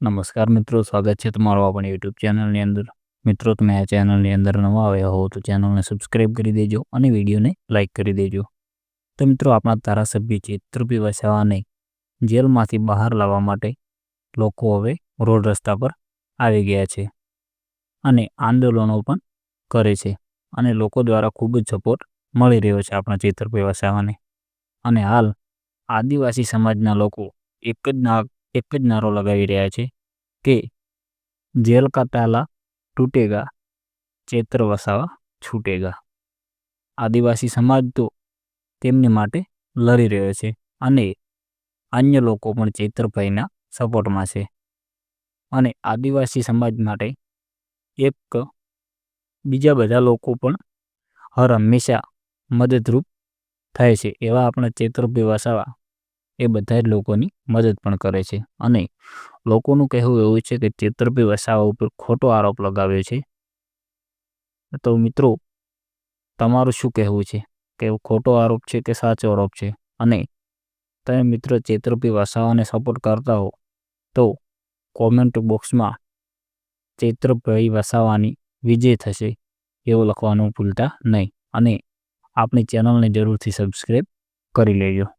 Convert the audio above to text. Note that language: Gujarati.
નમસ્કાર મિત્રો, સ્વાગત છે તમારો આપણી યુટ્યુબ ચેનલની અંદર. મિત્રો, તમે આ ચેનલની અંદર નવા આવ્યા હો તો ચેનલને સબસ્ક્રાઈબ કરી દેજો અને વિડીયોને લાઇક કરી દેજો. તો મિત્રો, આપણા ધારાસભ્ય ચેતરપી વસાવાને જેલમાંથી બહાર લાવવા માટે લોકો હવે રોડ રસ્તા પર આવી ગયા છે અને આંદોલનો પણ કરે છે અને લોકો દ્વારા ખૂબ જ સપોર્ટ મળી રહ્યો છે આપણા ચિત્રપી વસાવાને. અને હાલ આદિવાસી સમાજના લોકો એક જ ના એક જ નારો લગાવી રહ્યા છે કે જેલ કા તાલા તૂટેગા, ચેત્ર વસાવા છૂટેગા. આદિવાસી સમાજ તો તેમની માટે લડી રહ્યો છે અને અન્ય લોકો પણ ચેતરભાઈના સપોર્ટમાં છે. અને આદિવાસી સમાજ માટે એક બીજા બધા લોકો પણ હર હંમેશા મદદરૂપ થાય છે એવા આપણા ચેતરભાઈ વસાવા એ બધા જ લોકોની મદદ પણ કરે છે. અને લોકોનું કહેવું એવું છે કે ચેતરભાઈ વસાવા ઉપર ખોટો આરોપ લગાવ્યો છે. તો મિત્રો, તમારું શું કહેવું છે? કે ખોટો આરોપ છે કે સાચો આરોપ છે? અને તમે મિત્રો ચેતરભાઈ વસાવાને સપોર્ટ કરતા હો, તો કોમેન્ટ બોક્સમાં ચેતરભાઈ વસાવાની વિજય થશે એવું લખવાનું ભૂલતા નહીં. અને આપણી ચેનલને જરૂરથી સબસ્ક્રાઈબ કરી લેજો.